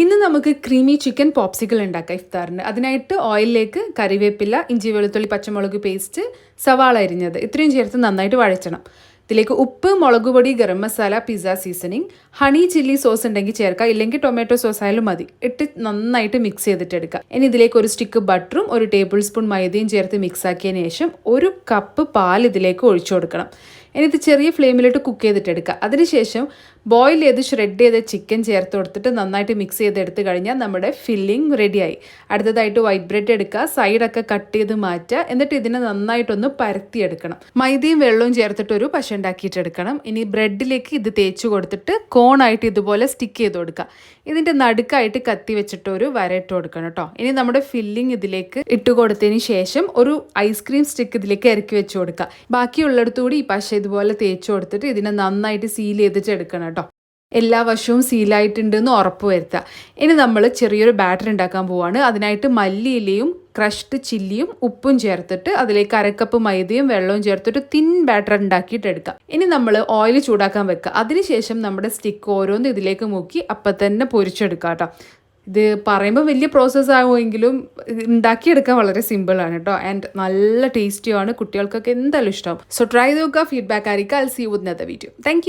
ഇന്ന് നമുക്ക് creamy chicken popsicle ഉണ്ടാക്കാം ഇഫ്താറിന്. അതിനായിട്ട് ഓയിലിലേക്ക് കറിവേപ്പില ഇഞ്ചി വെളുത്തുള്ളി പച്ചമുളക് പേസ്റ്റ് സവാള അരിഞ്ഞത്. ഇത്രയും ചേർത്ത് നന്നായിട്ട് വഴച്ചണം ഇതിലേക്ക് ഉപ്പ് മുളക് പൊടി garam masala pizza seasoning honey chilli sauce ഉണ്ടെങ്കിൽ ചേർക്കാം. ഇല്ലെങ്കിൽ ടൊമാറ്റോ സോസ് ആയാലും മതി. ഇട്ട് നന്നായിട്ട് മിക്സ് ചെയ്തിട്ട് എടുക്കുക ഇനി ഇതിലേക്ക് ഒരു സ്റ്റിക്ക് ബട്ടറും ഒരു ടേബിൾ സ്പൂൺ മൈദയും ചേർത്ത് മിക്സ് ആക്കിയതിന് ശേഷം ഒരു കപ്പ് പാൽ ഇതിലേക്ക് ഒഴിച്ചു കൊടുക്കണം. ഇനി ഇത് ചെറിയ ഫ്ലെയിമിലിട്ട് കുക്ക് ചെയ്തിട്ട് എടുക്കുക അതിനുശേഷം ബോയിൽ ചെയ്ത് ഷ്രെഡ് ചെയ്ത ചിക്കൻ ചേർത്ത് കൊടുത്തിട്ട് നന്നായിട്ട് മിക്സ് ചെയ്ത് എടുത്തു കഴിഞ്ഞാൽ നമ്മുടെ ഫില്ലിംഗ് റെഡിയായി. അടുത്തതായിട്ട് വൈറ്റ് ബ്രെഡ് എടുക്കുക സൈഡൊക്കെ കട്ട് ചെയ്ത് മാറ്റുക എന്നിട്ട് ഇതിനെ നന്നായിട്ടൊന്ന് പരത്തിയെടുക്കണം. മൈദയും വെള്ളവും ചേർത്തിട്ട് ഒരു പശ ഉണ്ടാക്കിയിട്ടെടുക്കണം. ഇനി ബ്രെഡിലേക്ക് ഇത് തേച്ച് കൊടുത്തിട്ട് കോണായിട്ട് ഇതുപോലെ സ്റ്റിക്ക് ചെയ്ത് കൊടുക്കുക ഇതിന്റെ നടുക്കായിട്ട് കത്തി വെച്ചിട്ട് ഒരു വരയിട്ട് കൊടുക്കണം കേട്ടോ. ഇനി നമ്മുടെ ഫില്ലിംഗ് ഇതിലേക്ക് ഇട്ട് കൊടുത്തതിന് ശേഷം ഒരു ഐസ്ക്രീം സ്റ്റിക്ക് ഇതിലേക്ക് ഇറക്കി വെച്ച് കൊടുക്കുക ബാക്കിയുള്ളിടത്തുകൂടി ഈ പശ ഇതുപോലെ തേച്ച് കൊടുത്തിട്ട് ഇതിനെ നന്നായിട്ട് സീൽ ചെയ്തിട്ട് എടുക്കണം കേട്ടോ. എല്ലാ വശവും സീലായിട്ടുണ്ടെന്ന് ഉറപ്പ് വരുത്തുക. ഇനി നമ്മൾ ചെറിയൊരു ബാറ്റർ ഉണ്ടാക്കാൻ പോവാണ്. അതിനായിട്ട് മല്ലിയിലയും ക്രഷ്ഡ് ചില്ലിയും ഉപ്പും ചേർത്തിട്ട് അതിലേക്ക് അരക്കപ്പ് മൈദയും വെള്ളവും ചേർത്തിട്ട് തിൻ ബാറ്റർ ഉണ്ടാക്കിയിട്ട് എടുക്കാം. ഇനി നമ്മൾ ഓയിൽ ചൂടാക്കാൻ വെക്കുക. അതിനുശേഷം നമ്മുടെ സ്റ്റിക്ക് ഓരോന്ന് ഇതിലേക്ക് മുക്കി അപ്പം തന്നെ പൊരിച്ചെടുക്കാം കേട്ടോ. ഇത് പറയുമ്പോൾ വലിയ പ്രോസസ്സ് ആകുമെങ്കിലും ഉണ്ടാക്കിയെടുക്കാൻ വളരെ സിമ്പിളാണ് കേട്ടോ ആൻഡ് നല്ല ടേസ്റ്റിയാണ് കുട്ടികൾക്കൊക്കെ എന്തായാലും ഇഷ്ടം. സോ ട്രൈ നോക്കുക ഫീഡ്ബാക്ക് ആയിരിക്കും I see would video thank